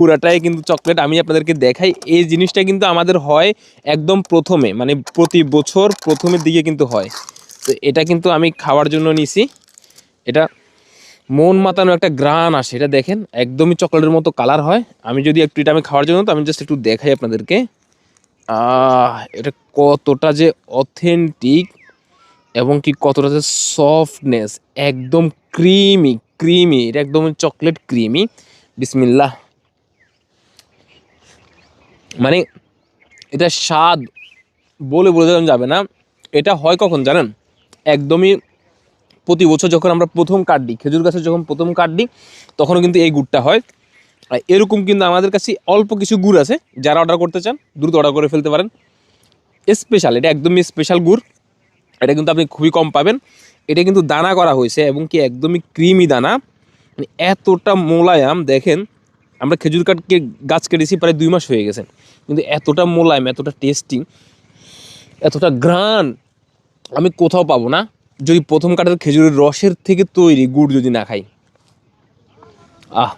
পুরাটাই কিন্তু চকলেট আমি আপনাদেরকে দেখাই। এই জিনিসটা কিন্তু আমাদের হয় একদম প্রথমে মানে প্রতি বছর প্রথমের দিকে কিন্তু হয়। তো এটা কিন্তু আমি খাওয়ার জন্য নিছি। এটা মন মাতানো একটা গ্রান আসে, এটা দেখেন, একদমই চকলেটের মতো কালার হয়। আমি যদি একটু এটা আমি খাওয়ার জন্য, তো আমি জাস্ট একটু দেখাই আপনাদেরকে। এটা কতটা যে অথেন্টিক এবং কি কতটা যে সফটনেস একদম ক্রিমি ক্রিমি এটা একদম চকলেট ক্রিমি বিসমিল্লাহ। মানে এটা স্বাদ বলে বোঝানো যাবে না। এটা হয় কখন জানেন? একদমই প্রতি বছর যখন আমরা প্রথম কাঠ দিই, খেজুর গাছে যখন প্রথম কাঠ দিই, তখনও কিন্তু এই গুড়টা হয়। আর এরকম কিন্তু আমাদের কাছে অল্প কিছু গুড় আছে, যারা অর্ডার করতে চান, দ্রুত অর্ডার করে ফেলতে পারেন। স্পেশাল এটা একদমই স্পেশাল গুড়। এটা কিন্তু আপনি খুবই কম পাবেন। এটা কিন্তু দানা করা হয়েছে এবং কি একদমই ক্রিমি দানা। মানে এতটা মোলায়াম, দেখেন আমরা খেজুর কাঠকে গাছ কেটেছি প্রায় দুই মাস হয়ে গেছে। কিন্তু এতটা মোলায়েম, এতটা টেস্টি এতটা গ্রান আমি কোথাও পাবো না। যদি প্রথম কাঠের খেজুরের রসের থেকে তৈরি, গুড় যদি না খাই। আহ!